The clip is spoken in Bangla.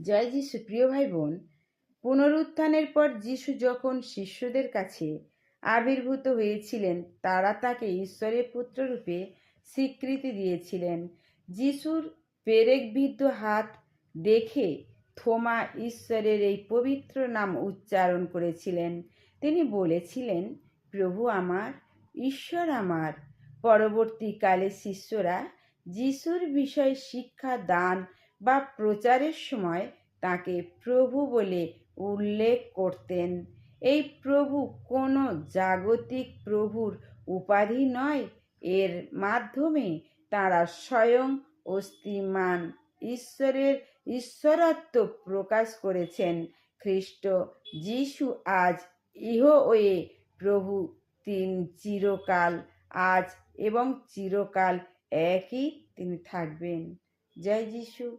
জয় যিশু প্রিয় ভাই বোন পুনরুত্থানের পর যিশু যখন শিষ্যদের কাছে আবির্ভূত হয়েছিলেন, তারা তাকে ঈশ্বরের পুত্ররূপে স্বীকৃতি দিয়েছিলেন। যিশুর পেরেকবিদ্ধ হাত দেখে থোমা ঈশ্বরের এই পবিত্র নাম উচ্চারণ করেছিলেন। তিনি বলেছিলেন, প্রভু আমার, ঈশ্বর আমার। পরবর্তীকালে শিষ্যরা যিশুর বিষয়ে শিক্ষা, দান বা প্রচারের সময় তাকে প্রভু বলে উল্লেখ করতেন। এই প্রভু কোনো জাগতিক প্রভুর উপাধি নয়। এর মাধ্যমে তারা স্বয়ং অস্তিমান ঈশ্বরের ঈশ্বরত্ব প্রকাশ করেছেন। খ্রিস্ট যিশু আজ ইহ ওয়ে প্রভু। তিন চিরকাল আজ এবং চিরকাল একই তিনি থাকবেন। জয় যিশু।